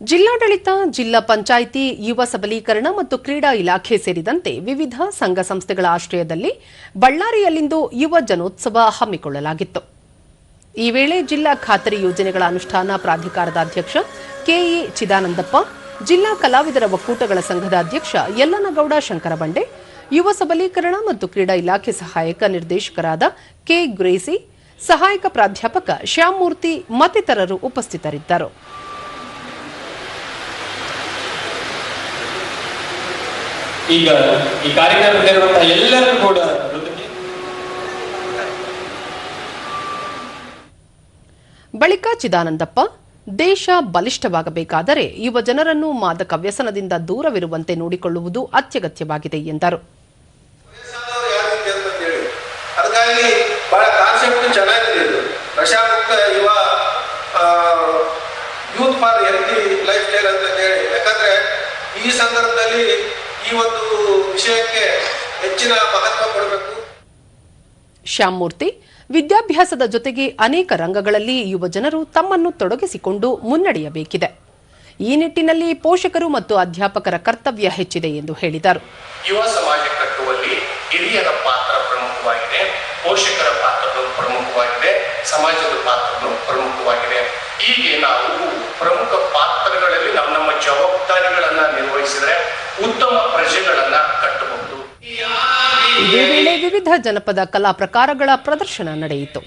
ಜಿಲ್ಲಾಡಳಿತ, ಜಿಲ್ಲಾ ಪಂಚಾಯಿತಿ, ಯುವ ಸಬಲೀಕರಣ ಮತ್ತು ಕ್ರೀಡಾ ಇಲಾಖೆ ಸೇರಿದಂತೆ ವಿವಿಧ ಸಂಘ ಸಂಸ್ಥೆಗಳ ಆಶ್ರಯದಲ್ಲಿ ಬಳ್ಳಾರಿಯಲ್ಲಿಂದು ಯುವ ಜನೋತ್ಸವ ಹಮ್ಮಿಕೊಳ್ಳಲಾಗಿತ್ತು. ಈ ವೇಳೆ ಜಿಲ್ಲಾ ಖಾತರಿ ಯೋಜನೆಗಳ ಅನುಷ್ಠಾನ ಪ್ರಾಧಿಕಾರದ ಅಧ್ಯಕ್ಷ ಕೆಇ ಚಿದಾನಂದಪ್ಪ, ಜಿಲ್ಲಾ ಕಲಾವಿದರ ಒಕ್ಕೂಟಗಳ ಸಂಘದ ಅಧ್ಯಕ್ಷ ಯಲ್ಲನಗೌಡ ಶಂಕರಬಂಡೆ, ಯುವ ಸಬಲೀಕರಣ ಮತ್ತು ಕ್ರೀಡಾ ಇಲಾಖೆ ಸಹಾಯಕ ನಿರ್ದೇಶಕರಾದ ಕೆ ಗ್ರೇಸಿ, ಸಹಾಯಕ ಪ್ರಾಧ್ಯಾಪಕ ಶ್ಯಾಮೂರ್ತಿ ಮತ್ತಿತರರು ಉಪಸ್ಥಿತರಿದ್ದರು. ಈಗ ಈ ಕಾರ್ಯಕ್ರಮದಲ್ಲಿರುವಂತಹ ಎಲ್ಲರೂ ಕೂಡ. ಬಳಿಕ ಚಿದಾನಂದಪ್ಪ ದೇಶ ಬಲಿಷ್ಠವಾಗಬೇಕಾದರೆ ಯುವ ಜನರನ್ನು ಮಾದಕ ವ್ಯಸನದಿಂದ ದೂರವಿರುವಂತೆ ನೋಡಿಕೊಳ್ಳುವುದು ಅತ್ಯಗತ್ಯವಾಗಿದೆ ಎಂದರು. ವಯಸ್ಸಾದವರು ಯಾರು ಇದ್ದಾರೆ ಅಂತ ಹೇಳಿ ಅದಕ್ಕಾಗಿ ಬಹಳ ಕಾನ್ಸೆಪ್ಟ್ ಚೆನ್ನಾಗಿದೆ ಇದು. ಯುವ youth for healthy life style ಅಂತ ಹೇಳಿ ಯಾಕಂದ್ರೆ ಈ ಸಂದರ್ಭದಲ್ಲಿ ಈ ಒಂದು ವಿಷಯಕ್ಕೆ ಹೆಚ್ಚಿನ ಮಹತ್ವ ಕೊಡಬೇಕು. ಶ್ಯಾಮೂರ್ತಿ ವಿದ್ಯಾಭ್ಯಾಸದ ಜೊತೆಗೆ ಅನೇಕ ರಂಗಗಳಲ್ಲಿ ಯುವ ಜನರು ತಮ್ಮನ್ನು ತೊಡಗಿಸಿಕೊಂಡು ಮುನ್ನಡೆಯಬೇಕಿದೆ. ಈ ನಿಟ್ಟಿನಲ್ಲಿ ಪೋಷಕರು ಮತ್ತು ಅಧ್ಯಾಪಕರ ಕರ್ತವ್ಯ ಹೆಚ್ಚಿದೆ ಎಂದು ಹೇಳಿದರು. ಯುವ ಸಮಾಜ ಕಟ್ಟುವಲ್ಲಿ ಹಿರಿಯರ ಪಾತ್ರ ಪ್ರಮುಖವಾಗಿದೆ ಪೋಷಕರ ಪಾತ್ರಗಳು ಪ್ರಮುಖವಾಗಿದೆ ಸಮಾಜದ ಪಾತ್ರಗಳು ಪ್ರಮುಖವಾಗಿದೆ. ಹೀಗೆ ನಾವು ಪ್ರಮುಖ ಪಾತ್ರಗಳಲ್ಲಿ ನಮ್ಮ ನಮ್ಮ ಜವಾಬ್ದಾರಿಗಳನ್ನ ನಿರ್ವಹಿಸಿದರೆ ಉತ್ತಮ ವಿವಿಧ ಜನಪದ ಕಲಾ ಪ್ರಕಾರಗಳ ಪ್ರದರ್ಶನ ನಡೆಯಿತು.